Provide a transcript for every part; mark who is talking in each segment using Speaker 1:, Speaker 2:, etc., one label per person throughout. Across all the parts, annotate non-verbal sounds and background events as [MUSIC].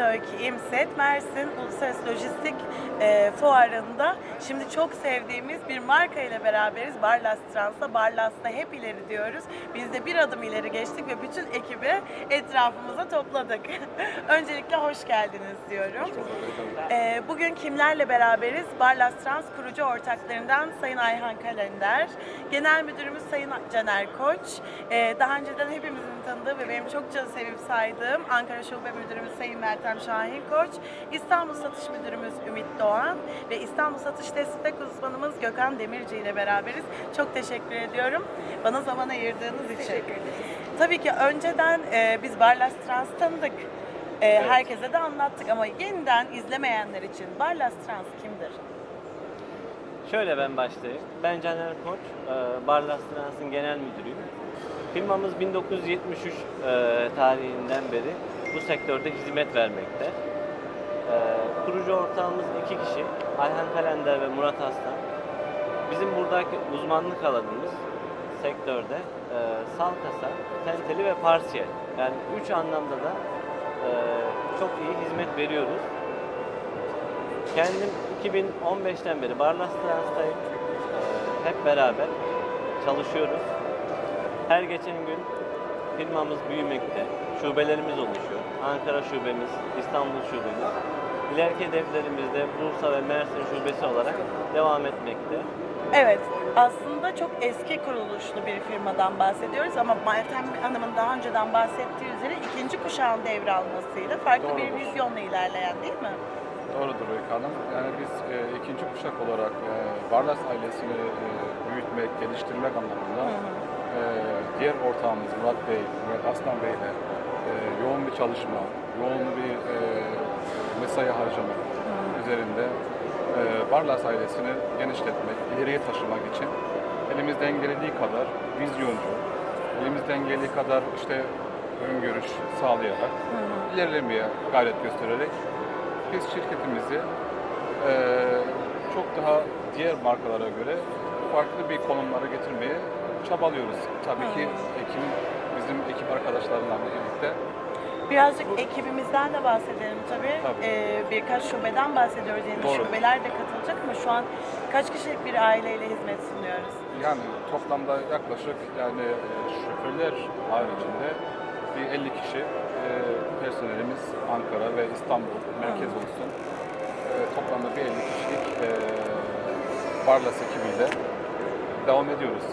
Speaker 1: Öykü İmset. Mersin Uluslararası Lojistik e, Fuarı'nda şimdi çok sevdiğimiz bir marka ile beraberiz. Barlas Trans'la. Barlas'ta hep ileri diyoruz. Biz de bir adım ileri geçtik ve bütün ekibi etrafımıza topladık. [LAUGHS] Öncelikle hoş geldiniz diyorum. E, bugün kimlerle beraberiz? Barlas Trans kurucu ortaklarından Sayın Ayhan Kalender, Genel Müdürümüz Sayın Caner Koç, e, daha önceden hepimizin tanıdığı ve benim çokça sevip saydığım Ankara Şube Müdürümüz Sayın Meltem Şahin Koç, İstanbul Satış Müdürümüz Ümit Doğan ve İstanbul Satış Destek Uzmanımız Gökhan Demirci ile beraberiz. Çok teşekkür ediyorum bana zaman ayırdığınız için. Tabii ki önceden e, biz Barlas Trans tanıdık. E, Herkese de anlattık ama yeniden izlemeyenler için Barlas Trans kimdir?
Speaker 2: Şöyle ben başlayayım. Ben Caner Koç, e, Barlas Trans'ın genel müdürüyüm. Firmamız 1973 e, tarihinden beri bu sektörde hizmet vermekte. E, Kurucu ortağımız iki kişi, Ayhan Kalender ve Murat Aslan. Bizim buradaki uzmanlık alanımız sektörde e, sal kasa, tenteli ve parsiyel. Yani üç anlamda da e, çok iyi hizmet veriyoruz. Kendim 2015'ten beri Barlas Trans'tayım. Ee, hep beraber çalışıyoruz. Her geçen gün firmamız büyümekte. Şubelerimiz oluşuyor. Ankara şubemiz, İstanbul şubemiz. İleriki hedeflerimiz de Bursa ve Mersin şubesi olarak devam etmekte.
Speaker 1: Evet, aslında çok eski kuruluşlu bir firmadan bahsediyoruz ama Meltem Hanım'ın daha önceden bahsettiği üzere ikinci kuşağın devralmasıyla farklı bir
Speaker 3: Doğrudur.
Speaker 1: vizyonla ilerleyen değil mi?
Speaker 3: Doğrudur Öykü Hanım. Yani biz e, ikinci kuşak olarak e, Barlas ailesini e, büyütmek, geliştirmek anlamında e, diğer ortağımız Murat Bey, Murat Aslan Bey ile e, yoğun bir çalışma, yoğun bir e, mesai harcama üzerinde e, Barlas ailesini genişletmek, ileriye taşımak için elimizden geldiği kadar vizyoncu, elimizden geldiği kadar işte öngörüş sağlayarak ilerlemeye gayret göstererek biz şirketimizi eee, çok daha diğer markalara göre farklı bir konumlara getirmeye çabalıyoruz. Tabii ki Ekim bizim ekip arkadaşlarımla birlikte
Speaker 1: Birazcık ekibimizden de bahsedelim tabii.
Speaker 3: Tabii.
Speaker 1: Ee, birkaç şubeden bahsediyoruz. Yeni
Speaker 3: Doğru.
Speaker 1: şubeler de katılacak ama şu an kaç kişilik bir aileyle hizmet sunuyoruz?
Speaker 3: yani toplamda yaklaşık yani e, şoförler haricinde bir 50 kişi e, personelimiz Ankara ve İstanbul merkez olsun. E, toplamda bir 50 kişilik e, Barlas ekibiyle devam ediyoruz.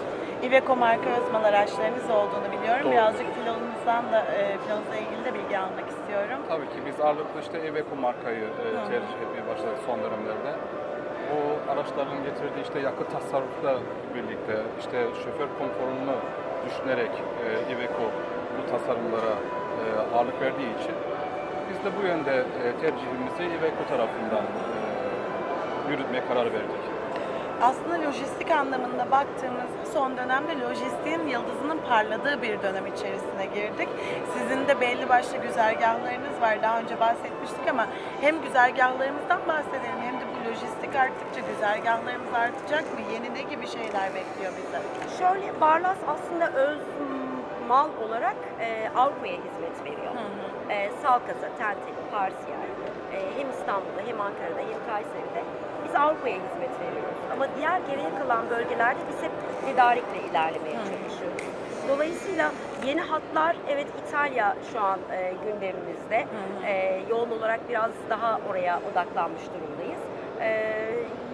Speaker 1: Iveco marka özmal araçlarınız olduğunu biliyorum.
Speaker 3: Doğru.
Speaker 1: Birazcık filonuzdan da, e, filonuzla ilgili de bilgi almak istiyorum.
Speaker 3: Tabii ki biz ağırlıklı işte Iveco markayı e, tercih etmeye başladık son dönemlerde. Bu araçların getirdiği işte yakıt tasarrufla birlikte işte şoför konforunu düşünerek e, Iveco bu tasarımlara e, ağırlık verdiği için biz de bu yönde e, tercihimizi Iveco tarafından e, yürütmeye karar verdik.
Speaker 1: Aslında lojistik anlamında baktığımızda son dönemde lojistiğin yıldızının parladığı bir dönem içerisine girdik. Sizin de belli başlı güzergahlarınız var. Daha önce bahsetmiştik ama hem güzergahlarımızdan bahsedelim hem de bu lojistik arttıkça güzergahlarımız artacak mı? Yeni ne gibi şeyler bekliyor bize?
Speaker 4: Şöyle Barlas aslında öz mal olarak e, Avrupa'ya hizmet veriyor. E, Salkasa, Tenteli, Parsiyel, e, hem İstanbul'da hem Ankara'da hem Kayseri'de biz Avrupa'ya hizmet veriyoruz. Ama diğer geriye kalan bölgelerde biz hep tedarikle ilerlemeye çalışıyoruz. Dolayısıyla yeni hatlar evet İtalya şu an e, gündemimizde. E, yoğun olarak biraz daha oraya odaklanmış durumdayız. E,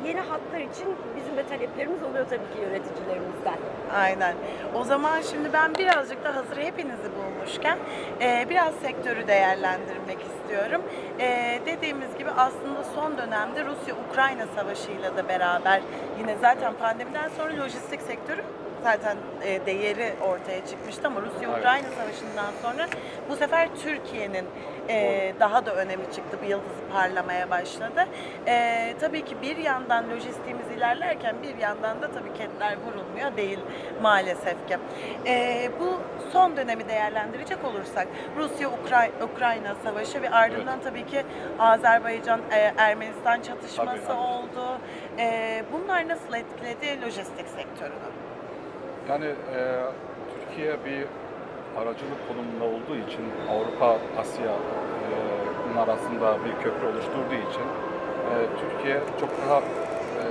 Speaker 4: yeni hatlar için bizim de taleplerimiz oluyor tabii ki yöneticilerimizden.
Speaker 1: Aynen. O zaman şimdi ben birazcık da hazır hepinizi bulmuşken e, biraz sektörü değerlendirmek istiyorum. E, dediğimiz gibi aslında son dönemde Rusya-Ukrayna savaşıyla da beraber yine zaten pandemiden sonra lojistik sektörü zaten e, değeri ortaya çıkmıştı ama Rusya-Ukrayna savaşından sonra bu sefer Türkiye'nin e, daha da önemi çıktı. Bu yıldızı parlamaya başladı. E, tabii ki bir yandan lojistiğimiz ilerlerken bir yandan da tabii ketler vurulmuyor değil maalesef ki. E, bu son dönemi değerlendirecek olursak Rusya-Ukrayna savaşı ve ardından tabii ki Azerbaycan-Ermenistan çatışması
Speaker 3: Tabii, tabii.
Speaker 1: oldu. E, bunlar nasıl etkiledi lojistik sektörünü?
Speaker 3: Yani e, Türkiye bir aracılık konumunda olduğu için Avrupa, Asya e, arasında bir köprü oluşturduğu için e, Türkiye çok daha e,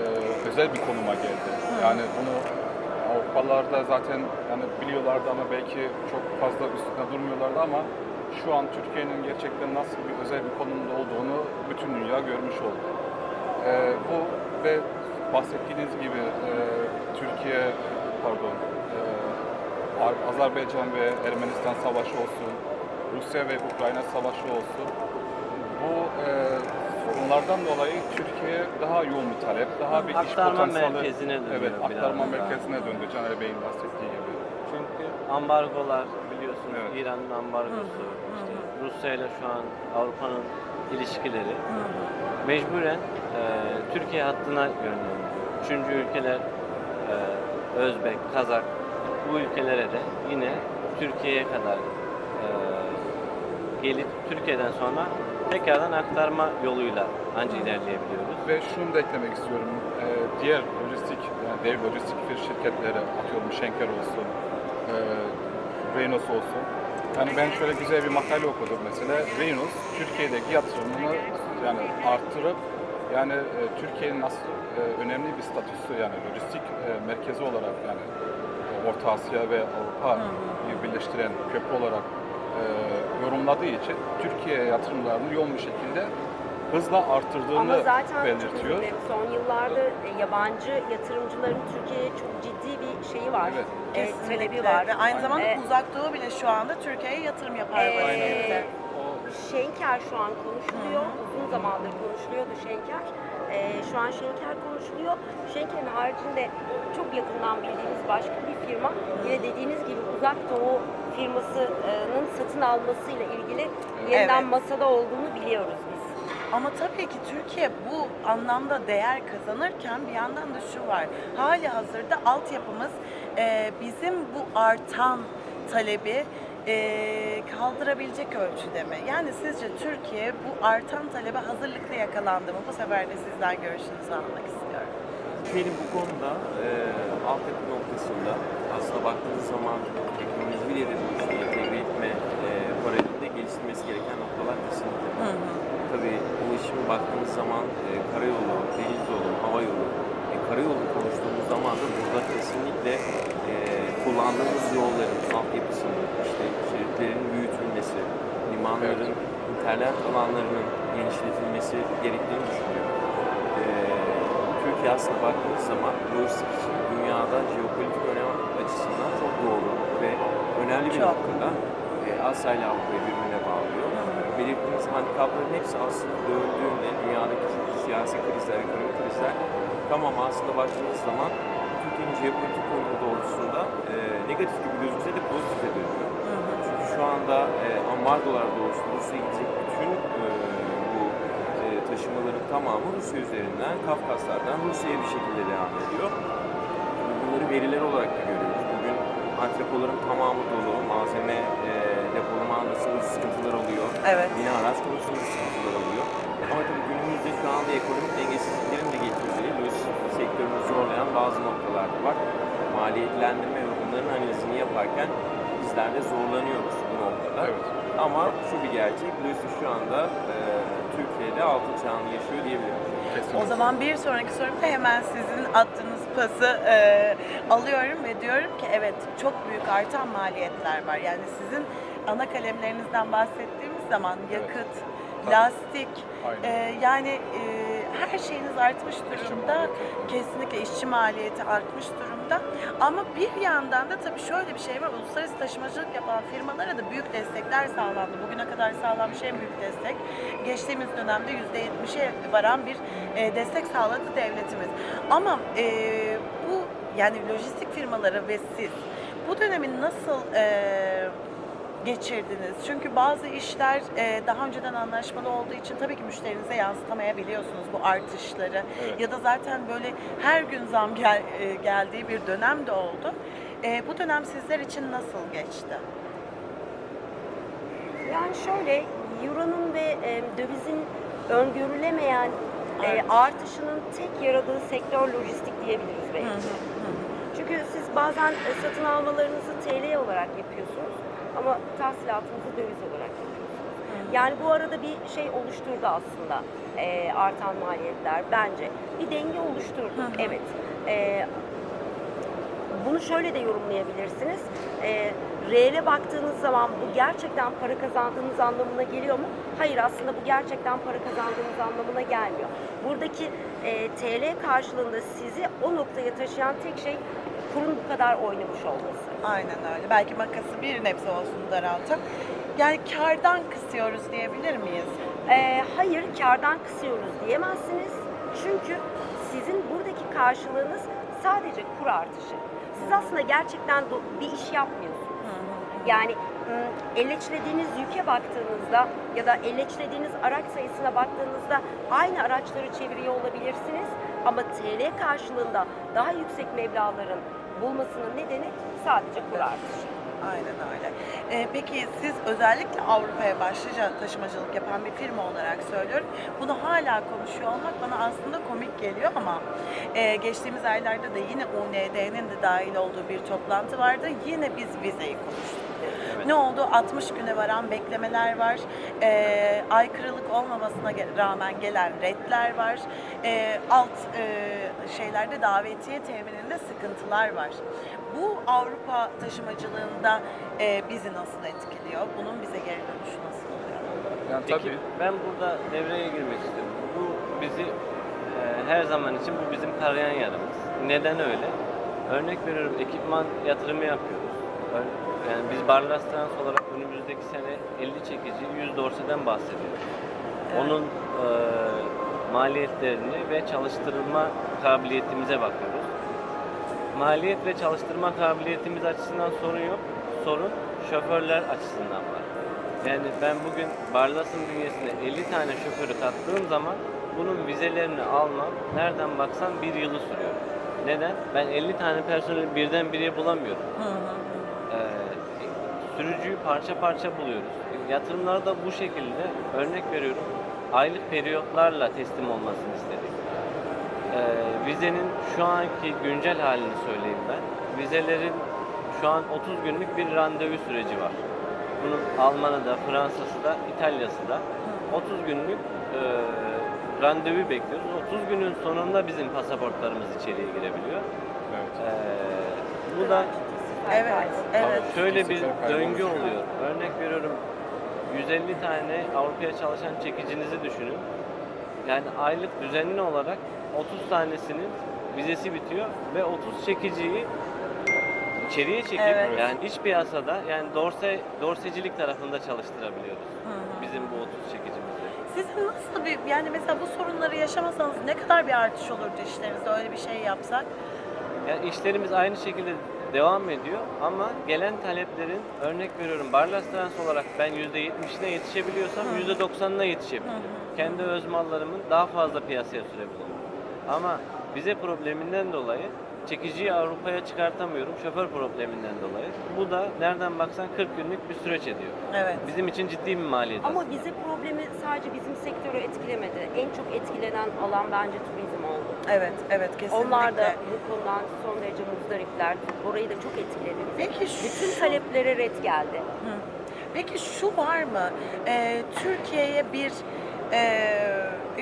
Speaker 3: özel bir konuma geldi. Yani bunu Avrupalılar da zaten yani biliyorlardı ama belki çok fazla üstüne durmuyorlardı ama şu an Türkiye'nin gerçekten nasıl bir özel bir konumda olduğunu bütün dünya görmüş oldu. Ee, bu ve bahsettiğiniz gibi e, Türkiye, pardon, e, Ar- Azerbaycan ve Ermenistan savaşı olsun, Rusya ve Ukrayna savaşı olsun, bu e, sorunlardan dolayı Türkiye daha yoğun bir talep, daha bir iş
Speaker 2: Aktarma
Speaker 3: potansiyeli,
Speaker 2: merkezine dönüyor
Speaker 3: evet,
Speaker 2: biraz
Speaker 3: aktarma
Speaker 2: daha.
Speaker 3: merkezine döndü Caner Bey'in bahsettiği gibi.
Speaker 2: Çünkü ambargolar biliyorsunuz
Speaker 3: Evet.
Speaker 2: İran'ın ambargosu, işte Rusya ile şu an Avrupa'nın ilişkileri mecburen e, Türkiye hattına yönlendiriyor. Üçüncü ülkeler e, Özbek, Kazak bu ülkelere de yine Türkiye'ye kadar e, gelip Türkiye'den sonra tekrardan aktarma yoluyla anca ilerleyebiliyoruz.
Speaker 3: Ve şunu da eklemek istiyorum. Ee, diğer lojistik, yani dev lojistik şirketleri atıyorum Schenker olsun, e, Reynos olsun. Yani ben şöyle güzel bir makale okudum mesela. Reynos Türkiye'deki yatırımını yani arttırıp yani e, Türkiye'nin nasıl e, önemli bir statüsü yani lojistik e, merkezi olarak yani Orta Asya ve Avrupa'yı birleştiren köprü olarak e, yorumladığı için Türkiye'ye yatırımlarını yoğun bir şekilde hızla arttırdığını
Speaker 4: Ama zaten
Speaker 3: belirtiyor.
Speaker 4: dilerim, son yıllarda e, yabancı yatırımcıların Türkiye'ye çok ciddi bir şeyi var.
Speaker 3: Evet.
Speaker 4: E, talebi var.
Speaker 1: Ve aynı zamanda
Speaker 4: E,
Speaker 1: Uzak Doğu bile şu anda Türkiye'ye yatırım yapar vaziyette.
Speaker 4: Şenker şu an konuşuluyor. Uzun zamandır konuşuluyordu Şenker. Ee, şu an Şenker konuşuluyor. Şenker'in haricinde çok yakından bildiğimiz başka bir firma yine dediğiniz gibi Uzak Doğu firmasının satın almasıyla ilgili yeniden
Speaker 1: Evet.
Speaker 4: masada olduğunu biliyoruz biz.
Speaker 1: Ama tabii ki Türkiye bu anlamda değer kazanırken bir yandan da şu var. Hali hazırda altyapımız e, bizim bu artan talebi e, kaldırabilecek ölçüde mi? Yani sizce Türkiye bu artan talebe hazırlıklı yakalandı mı? Bu sefer de sizden görüşünüzü almak istiyorum.
Speaker 5: Türkiye'nin bu konuda e, altyapı noktasında aslında baktığınız zaman ekonomimizi bir yere entegre etme e, paralelinde geliştirmesi gereken noktalar kesinlikle var. Tabii ulaşım baktığımız zaman e, karayolu, deniz yolu, hava yolu, e, karayolu konuştuğumuz zaman da burada kesinlikle kullandığımız yolların altyapısının, işte şeritlerin büyütülmesi, limanların, internet alanlarının genişletilmesi gerektiğini düşünüyorum. E, Türkiye aslında baktığımız zaman lojistik için dünyada jeopolitik önem açısından çok doğru ve önemli bir
Speaker 1: Çok.
Speaker 5: noktada e, Asya ile Avrupa'yı birbirine bağlıyor. Belirttiğimiz handikapların hepsi aslında döndüğünde dünyadaki siyasi krizler, ekonomik krizler tamam aslında baktığımız zaman jeopolitik konumu doğrultusunda e, negatif gibi gözükse de pozitife dönüyor. Çünkü şu anda e, ambargolar doğrultusunda Rusya'ya gidecek bütün e, bu e, taşımaların tamamı Rusya üzerinden, Kafkaslardan Rusya'ya bir şekilde devam ediyor. Bunları veriler olarak da görüyoruz. Bugün antrepoların tamamı dolu, malzeme e, depolama anlasında sıkıntılar oluyor.
Speaker 1: Evet.
Speaker 5: Yine araç konusunda sıkıntılar oluyor. Ama tabii günümüzde şu anda ekonomik dengesizliklerin de getirdiği lojistik sektörünü zorlayan bazı noktalar da var. Maliyetlendirme ve bunların analizini yaparken bizler de zorlanıyoruz bu noktada.
Speaker 3: Evet.
Speaker 5: Ama şu bir gerçek, lojistik şu anda e, Türkiye'de altın çağını yaşıyor diyebilirim.
Speaker 3: Kesinlikle.
Speaker 1: O zaman bir sonraki sorumda hemen sizin attığınız pası e, alıyorum ve diyorum ki evet çok büyük artan maliyetler var. Yani sizin ana kalemlerinizden bahsettiğimiz zaman yakıt,
Speaker 3: Tabii.
Speaker 1: Lastik, e, yani e, her şeyiniz artmış durumda. Kesinlikle işçi maliyeti artmış durumda. Ama bir yandan da tabii şöyle bir şey var. Uluslararası taşımacılık yapan firmalara da büyük destekler sağlandı. Bugüne kadar sağlanmış en büyük destek. Geçtiğimiz dönemde %70'e varan bir e, destek sağladı devletimiz. Ama e, bu yani lojistik firmaları ve siz bu dönemi nasıl e, geçirdiniz? Çünkü bazı işler e, daha önceden anlaşmalı olduğu için tabii ki müşterinize yansıtamayabiliyorsunuz bu artışları.
Speaker 3: Evet.
Speaker 1: Ya da zaten böyle her gün zam gel, e, geldiği bir dönem de oldu. E, bu dönem sizler için nasıl geçti?
Speaker 4: Yani şöyle, Euro'nun ve e, dövizin öngörülemeyen e, artışının tek yaradığı sektör lojistik diyebiliriz belki. Çünkü siz bazen e, satın almalarınızı TL olarak yapıyorsunuz. Ama tahsilatınızı döviz olarak yapıyorsunuz. Yani bu arada bir şey oluşturdu aslında e, artan maliyetler bence. Bir denge oluşturdu.
Speaker 1: Hı hı.
Speaker 4: Evet. E, bunu şöyle de yorumlayabilirsiniz. E, reele baktığınız zaman bu gerçekten para kazandığınız anlamına geliyor mu? Hayır aslında bu gerçekten para kazandığınız anlamına gelmiyor. Buradaki e, TL karşılığında sizi o noktaya taşıyan tek şey kurun bu kadar oynamış olması.
Speaker 1: Aynen öyle. Belki makası bir nebze olsun daraltıp. Yani kardan kısıyoruz diyebilir miyiz?
Speaker 4: Ee, hayır, kardan kısıyoruz diyemezsiniz. Çünkü sizin buradaki karşılığınız sadece kur artışı. Siz aslında gerçekten bir iş yapmıyorsunuz. Yani ım, elleçlediğiniz yüke baktığınızda ya da elleçlediğiniz araç sayısına baktığınızda aynı araçları çeviriyor olabilirsiniz. Ama TL karşılığında daha yüksek meblağların bulmasının nedeni sadece kur artışı.
Speaker 1: Aynen öyle. Ee, peki siz özellikle Avrupa'ya başlıca taşımacılık yapan bir firma olarak söylüyorum. Bunu hala konuşuyor olmak bana aslında komik geliyor ama e, geçtiğimiz aylarda da yine UND'nin de dahil olduğu bir toplantı vardı. Yine biz vizeyi konuştuk.
Speaker 2: Evet.
Speaker 1: Ne oldu? 60 güne varan beklemeler var. Ee, aykırılık olmamasına rağmen gelen redler var. Ee, alt e, şeylerde davetiye temininde sıkıntılar var. Bu Avrupa taşımacılığında e, bizi nasıl etkiliyor? Bunun bize geri dönüşü nasıl oluyor?
Speaker 3: Yani
Speaker 2: Peki
Speaker 3: tabii
Speaker 2: ben burada devreye girmek istiyorum. Bu bizi e, her zaman için bu bizim karayan yaramız. Neden öyle? Örnek veriyorum ekipman yatırımı yapıyoruz. Yani biz Barlas Trans olarak önümüzdeki sene 50 çekici 100 dorseden bahsediyoruz.
Speaker 1: Evet.
Speaker 2: Onun e, maliyetlerini ve çalıştırılma kabiliyetimize bakıyoruz. Maliyet ve çalıştırma kabiliyetimiz açısından sorun yok. Sorun şoförler açısından var. Yani ben bugün Barlas'ın bünyesine 50 tane şoförü kattığım zaman bunun vizelerini almam nereden baksan bir yılı sürüyor. Neden? Ben 50 tane personeli birden bire bulamıyorum. Ee, sürücüyü parça parça buluyoruz. Yatırımları da bu şekilde örnek veriyorum aylık periyotlarla teslim olmasını istedik. Ee, vizenin şu anki güncel halini söyleyeyim ben. Vizelerin şu an 30 günlük bir randevu süreci var. Bunun Almanı da, Fransa'sı da, İtalya'sı da 30 günlük e, randevu bekliyoruz. 30 günün sonunda bizim pasaportlarımız içeriye girebiliyor.
Speaker 3: evet.
Speaker 2: Ee, bu da
Speaker 1: Evet, evet.
Speaker 2: Şöyle bir döngü oluyor. Örnek veriyorum 150 tane Avrupa'ya çalışan çekicinizi düşünün. Yani aylık düzenli olarak 30 tanesinin vizesi bitiyor ve 30 çekiciyi içeriye çekip
Speaker 1: Evet.
Speaker 2: yani iç piyasada yani dorse dorsecilik tarafında çalıştırabiliyoruz. Bizim bu 30 çekicimizi.
Speaker 1: Sizin nasıl bir, yani mesela bu sorunları yaşamasanız ne kadar bir artış olurdu işlerinizde öyle bir şey yapsak?
Speaker 2: Yani işlerimiz aynı şekilde devam ediyor ama gelen taleplerin örnek veriyorum Barlas Trans olarak ben %70'ine yetişebiliyorsam %90'ına yetişebiliyorum. Kendi öz mallarımın daha fazla piyasaya sürebiliyorum. Ama vize probleminden dolayı çekiciyi Avrupa'ya çıkartamıyorum şoför probleminden dolayı. Bu da nereden baksan 40 günlük bir süreç ediyor.
Speaker 1: Evet.
Speaker 2: Bizim için ciddi bir maliyet
Speaker 4: Ama
Speaker 2: aslında.
Speaker 4: vize problemi sadece bizim sektörü etkilemedi. En çok etkilenen alan bence turizm oldu.
Speaker 1: Evet, evet kesinlikle.
Speaker 4: Onlar da bu konudan son derece muzdaripler. Orayı da çok etkiledi.
Speaker 1: Peki
Speaker 4: Bütün
Speaker 1: şu-
Speaker 4: taleplere red geldi.
Speaker 1: Hı. Peki şu var mı? Ee, Türkiye'ye bir e,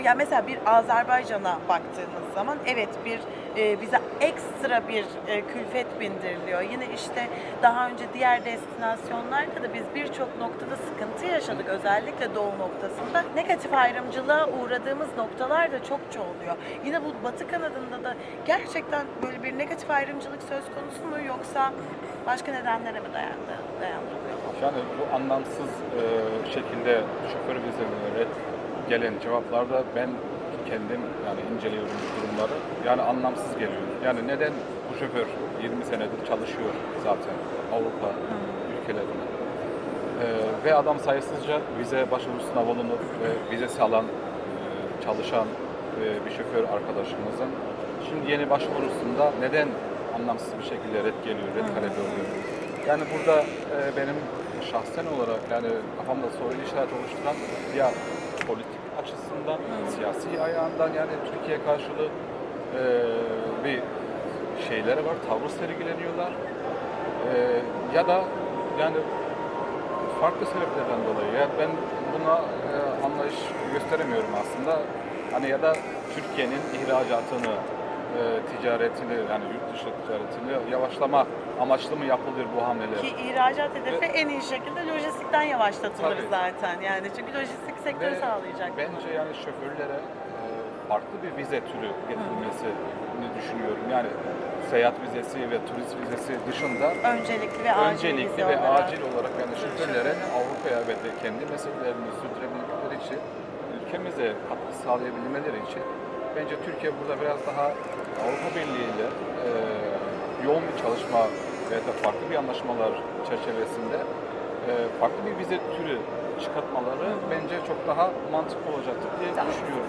Speaker 1: ya mesela bir Azerbaycan'a baktığınız zaman evet bir e, bize ekstra bir e, külfet bindiriliyor. Yine işte daha önce diğer destinasyonlarda da biz birçok noktada sıkıntı yaşadık özellikle doğu noktasında. Negatif ayrımcılığa uğradığımız noktalar da çokça oluyor. Yine bu Batı kanadında da gerçekten böyle bir negatif ayrımcılık söz konusu mu yoksa başka nedenlere mi dayandı, dayandırılıyor?
Speaker 3: Yani bu anlamsız e, şekilde şoför vizelerine red gelen cevaplarda ben kendim yani inceliyorum durumları. Yani anlamsız geliyor. Yani neden bu şoför 20 senedir çalışıyor zaten Avrupa ülkelerinde. E, ve adam sayısızca vize başvurusuna bulunup ve vizesi alan, e, çalışan e, bir şoför arkadaşımızın şimdi yeni başvurusunda neden anlamsız bir şekilde red geliyor, red talebi oluyor. Yani burada e, benim şahsen olarak yani kafamda soru işareti oluşturan ya politik açısından, siyasi ayağından yani Türkiye karşılığı e, bir şeyleri var, tavır sergileniyorlar. E, ya da yani farklı sebeplerden dolayı. Ya ben buna e, anlayış gösteremiyorum aslında. Hani ya da Türkiye'nin ihracatını, e, ticaretini yani yurt dışı ticaretini yavaşlama amaçlı mı yapılır bu hamleler?
Speaker 1: Ki ihracat hedefi en iyi şekilde lojistikten yavaşlatılır
Speaker 3: Tabii.
Speaker 1: zaten. Yani çünkü lojistik sektörü
Speaker 3: Ve
Speaker 1: sağlayacak.
Speaker 3: Bence yani şoförlere farklı bir vize türü getirilmesini düşünüyorum. Yani seyahat vizesi ve turist vizesi dışında
Speaker 1: Öncelikli ve acil
Speaker 3: öncelikli ve
Speaker 1: olarak.
Speaker 3: acil olarak yani şoförlere Avrupa'ya ve de kendi mesleklerini sürdürebilmeleri için ülkemize katkı sağlayabilmeleri için bence Türkiye burada biraz daha Avrupa Birliği ile e, yoğun bir çalışma ve de farklı bir anlaşmalar çerçevesinde farklı bir vize türü çıkartmaları bence çok daha mantıklı olacaktır diye
Speaker 4: Daha
Speaker 3: düşünüyorum.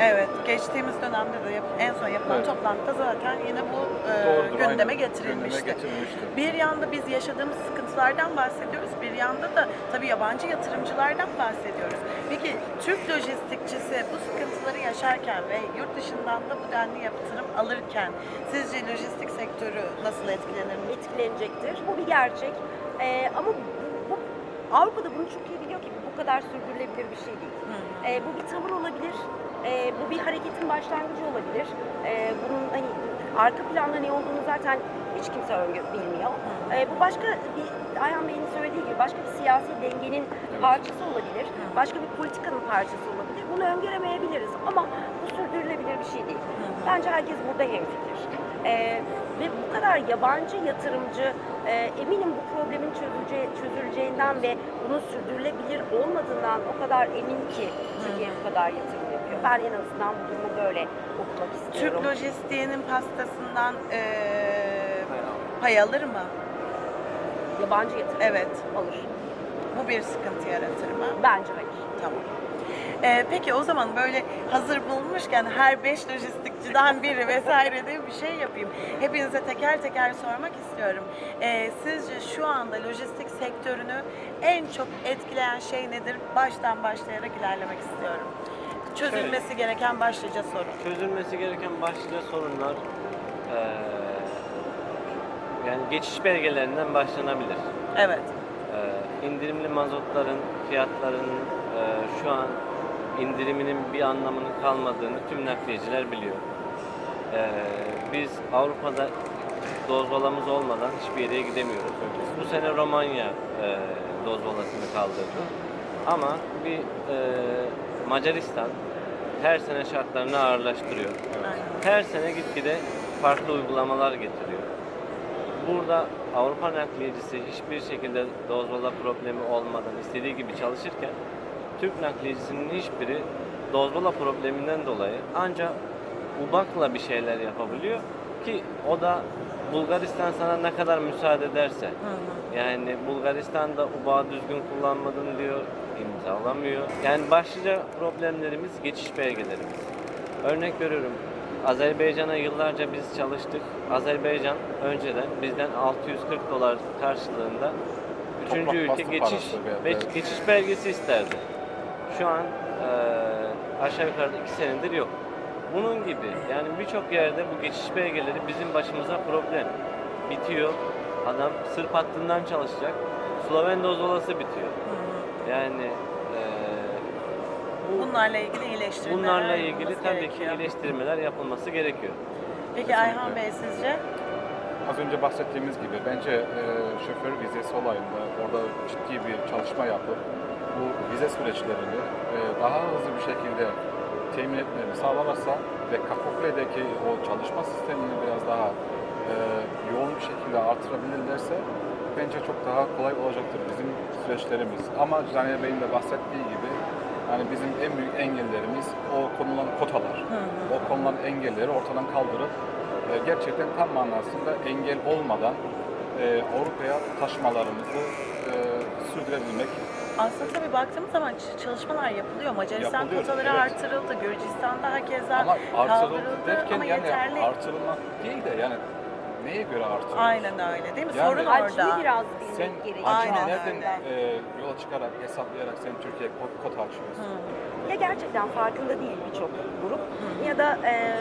Speaker 1: Evet, geçtiğimiz dönemde de yap- en son yapılan
Speaker 3: Evet.
Speaker 1: toplantıda zaten yine bu e,
Speaker 3: Doğrudur,
Speaker 1: gündeme
Speaker 3: aynen.
Speaker 1: getirilmişti.
Speaker 3: Gündeme getirilmişti.
Speaker 1: Bir yanda biz yaşadığımız sıkıntılardan bahsediyoruz, bir yanda da tabii yabancı yatırımcılardan bahsediyoruz. Peki Türk lojistikçisi bu sıkıntıları yaşarken ve yurt dışından da bu denli yatırım alırken sizce lojistik sektörü nasıl etkilenir?
Speaker 4: etkilenecektir. Bu bir gerçek. Ee, ama Avrupa'da bunu çok iyi biliyor ki bu kadar sürdürülebilir bir şey değil. Ee, bu bir tavır olabilir. Ee, bu bir hareketin başlangıcı olabilir. Ee, bunun hani arka planda ne olduğunu zaten hiç kimse bilmiyor. Ee, bu başka bir Ayhan Bey'in söylediği gibi başka bir siyasi dengenin parçası olabilir. Başka bir politikanın parçası olabilir. Bunu öngöremeyebiliriz ama bu sürdürülebilir bir şey değil. Bence herkes burada hemfikir. Ee, ve bu kadar yabancı yatırımcı e, eminim bu problemin çözülece, çözüleceğinden ve bunun sürdürülebilir olmadığından o kadar emin ki Türkiye bu kadar yatırım yapıyor. Ben en azından bu durumu böyle okumak istiyorum.
Speaker 1: Türk lojistiğinin pastasından e, pay alır mı?
Speaker 4: Yabancı yatırım
Speaker 1: Evet.
Speaker 4: alır.
Speaker 1: Bu bir sıkıntı yaratır mı?
Speaker 4: Bence hayır.
Speaker 1: Tamam. Ee, peki o zaman böyle hazır bulmuşken her beş lojistikçiden biri vesaire diye bir şey yapayım. Hepinize teker teker sormak istiyorum. Ee, sizce şu anda lojistik sektörünü en çok etkileyen şey nedir? Baştan başlayarak ilerlemek istiyorum. Çözülmesi gereken başlıca soru.
Speaker 2: Çözülmesi gereken başlıca sorunlar eee, yani geçiş belgelerinden başlanabilir.
Speaker 1: Evet.
Speaker 2: Eee indirimli mazotların fiyatlarının eee, şu an indiriminin bir anlamının kalmadığını tüm nakliyeciler biliyor. Eee, biz Avrupa'da dozvalamız olmadan hiçbir yere gidemiyoruz. Bu sene Romanya eee dozvalasını kaldırdı. Ama bir eee, Macaristan her sene şartlarını ağırlaştırıyor. Her sene gitgide farklı uygulamalar getiriyor. Burada Avrupa nakliyecisi hiçbir şekilde dozvala problemi olmadan istediği gibi çalışırken Türk nakliyecisinin hiçbiri dozvala probleminden dolayı ancak UBAK'la bir şeyler yapabiliyor ki o da Bulgaristan sana ne kadar müsaade ederse.
Speaker 1: Hı hı.
Speaker 2: Yani Bulgaristan'da UBA'ğı düzgün kullanmadın diyor, imzalamıyor. Yani başlıca problemlerimiz geçiş belgelerimiz. Örnek veriyorum, Azerbaycan'a yıllarca biz çalıştık. Azerbaycan önceden bizden 640 dolar karşılığında üçüncü
Speaker 3: Toprak
Speaker 2: ülke
Speaker 3: bastı
Speaker 2: geçiş
Speaker 3: parası
Speaker 2: ve geçiş belgesi isterdi. Şu an eee aşağı yukarı iki senedir yok. Bunun gibi yani birçok yerde bu geçiş belgeleri bizim başımıza problem. Bitiyor. Adam Sırp hattından çalışacak. Sloven dozolası bitiyor. Yani eee, bu
Speaker 1: Bunlarla ilgili iyileştirmeler
Speaker 2: bunlarla ilgili
Speaker 1: yapılması
Speaker 2: tabii ki
Speaker 1: gerekiyor.
Speaker 2: iyileştirmeler yapılması gerekiyor.
Speaker 1: Peki
Speaker 3: Kesinlikle.
Speaker 1: Ayhan Bey sizce?
Speaker 3: Az önce bahsettiğimiz gibi bence e, şoför vizesi olayında orada ciddi bir çalışma yapıp bu vize süreçlerini e, daha hızlı bir şekilde temin etmelerini sağlarsa ve Kakokle'deki o çalışma sistemini biraz daha e, yoğun bir şekilde artırabilirlerse bence çok daha kolay olacaktır bizim süreçlerimiz. Ama Caner Bey'in de bahsettiği gibi yani bizim en büyük engellerimiz o konulan kotalar. O konulan engelleri ortadan kaldırıp e, gerçekten tam manasında engel olmadan e, Avrupa'ya taşımalarımızı e, sürdürebilmek.
Speaker 1: Aslında tabii baktığımız zaman çalışmalar yapılıyor. Macaristan
Speaker 3: Yapılıyor,
Speaker 1: kotaları
Speaker 3: evet.
Speaker 1: artırıldı. Gürcistan'da hakeza
Speaker 3: Ama artırıldı
Speaker 1: kaldırıldı
Speaker 3: derken
Speaker 1: ama
Speaker 3: yani
Speaker 1: yeterli.
Speaker 3: artırılmak değil de yani neye göre artırılıyor?
Speaker 1: Aynen öyle değil mi?
Speaker 3: Yani-
Speaker 1: Sorun
Speaker 4: Hacmi
Speaker 1: orada.
Speaker 4: biraz
Speaker 3: Sen
Speaker 4: bilmek gerekiyor.
Speaker 3: hacmi
Speaker 1: Aynen
Speaker 3: nereden
Speaker 1: öyle.
Speaker 3: e, yola çıkarak, hesaplayarak sen Türkiye ko- kota açıyorsun?
Speaker 4: Ya gerçekten farkında değil birçok grup ya da e,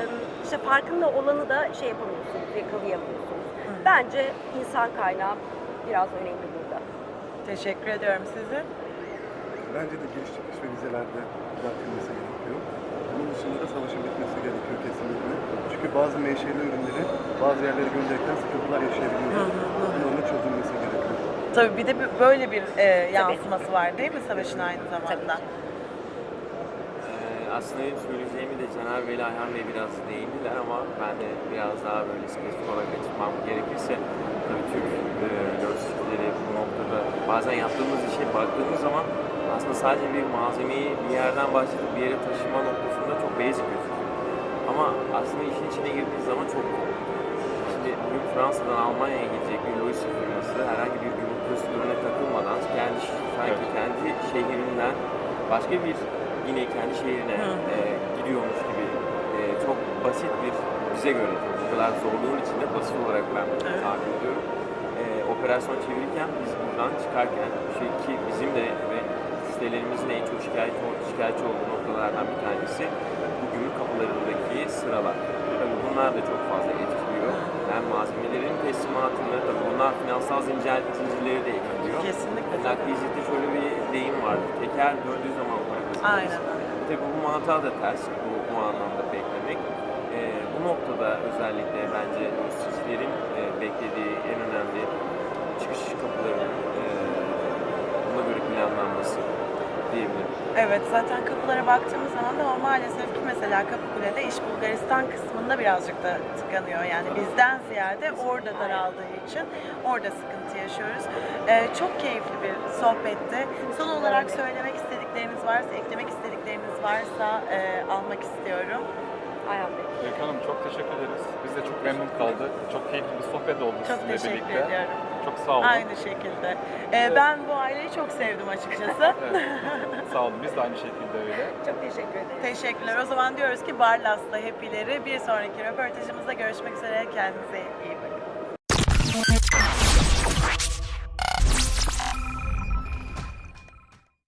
Speaker 4: işte farkında olanı da şey yapamıyorsunuz, yakalayamıyorsunuz. Bence insan kaynağı biraz önemli burada.
Speaker 1: Teşekkür ediyorum sizin.
Speaker 6: Bence de giriş çıkış ve vizelerde düzeltilmesi gerekiyor. Bunun dışında da savaşın bitmesi gerekiyor kesinlikle. Çünkü bazı menşeli ürünleri bazı yerlere gönderirken sıkıntılar yaşayabiliyoruz. Bunların çözülmesi gerekiyor.
Speaker 1: Tabii bir de böyle bir e, yansıması var değil mi savaşın aynı zamanda?
Speaker 5: Ee, aslında benim söyleyeceğimi de Caner Bey ile Ayhan Bey biraz değindiler ama ben de biraz daha böyle spesifik olarak açıklamam gerekirse tabii Türk e, lojistikleri bu noktada bazen yaptığımız işe baktığımız zaman aslında sadece bir malzemeyi bir yerden başlatıp bir yere taşıma noktasında çok basic gözüküyor. Ama aslında işin içine girdiğiniz zaman çok. Şimdi bugün Fransa'dan Almanya'ya gidecek bir lojistik firması herhangi bir gümrük prosedürüne takılmadan kendi sanki kendi şehrinden başka bir yine kendi şehrine e, gidiyormuş gibi e, çok basit bir bize göre bu kadar zorluğun içinde basit olarak ben
Speaker 1: Evet.
Speaker 5: tabir ediyorum. E, operasyon çevirirken biz buradan çıkarken şey ki bizim de ve sitelerimizin en çok şikayet, şikayetçi olduğu noktalardan bir tanesi bu gümrük kapılarındaki sıralar. Tabii bunlar da çok fazla etkiliyor. Hem malzemelerin teslimatını, tabii bunlar finansal zincir, zincirleri de etkiliyor.
Speaker 1: Kesinlikle.
Speaker 5: Nakliyecide şöyle bir deyim var. Teker döndüğü zaman para.
Speaker 1: Aynen öyle.
Speaker 5: Tabii bu mantığa da ters bu, bu anlamda beklemek. Ee, bu noktada özellikle bence lojistikçilerin e, beklediği en önemli çıkış kapılarının e, buna göre planlanması diyebilirim.
Speaker 1: Evet zaten kapılara baktığımız zaman da o maalesef ki mesela Kapıkule'de iş Bulgaristan kısmında birazcık da tıkanıyor. Yani bizden ziyade orada daraldığı için orada sıkıntı yaşıyoruz. Ee, çok keyifli bir sohbetti. Son olarak söylemek istedikleriniz varsa, eklemek istedikleriniz varsa e, almak istiyorum.
Speaker 4: Ayhan Bey.
Speaker 3: Hanım çok teşekkür ederiz. Biz de çok memnun kaldık. Çok keyifli bir sohbet oldu
Speaker 1: Çok
Speaker 3: sizinle
Speaker 1: teşekkür
Speaker 3: birlikte.
Speaker 1: ediyorum.
Speaker 3: Çok sağ olun.
Speaker 1: Aynı şekilde. Ee, ben bu aileyi çok sevdim açıkçası. [LAUGHS]
Speaker 3: Evet. sağ olun. Biz de aynı şekilde öyle.
Speaker 4: Çok teşekkür ederim.
Speaker 1: Teşekkürler. O zaman diyoruz ki Barlas'ta Happy'leri bir sonraki röportajımızda görüşmek üzere. Kendinize iyi bakın.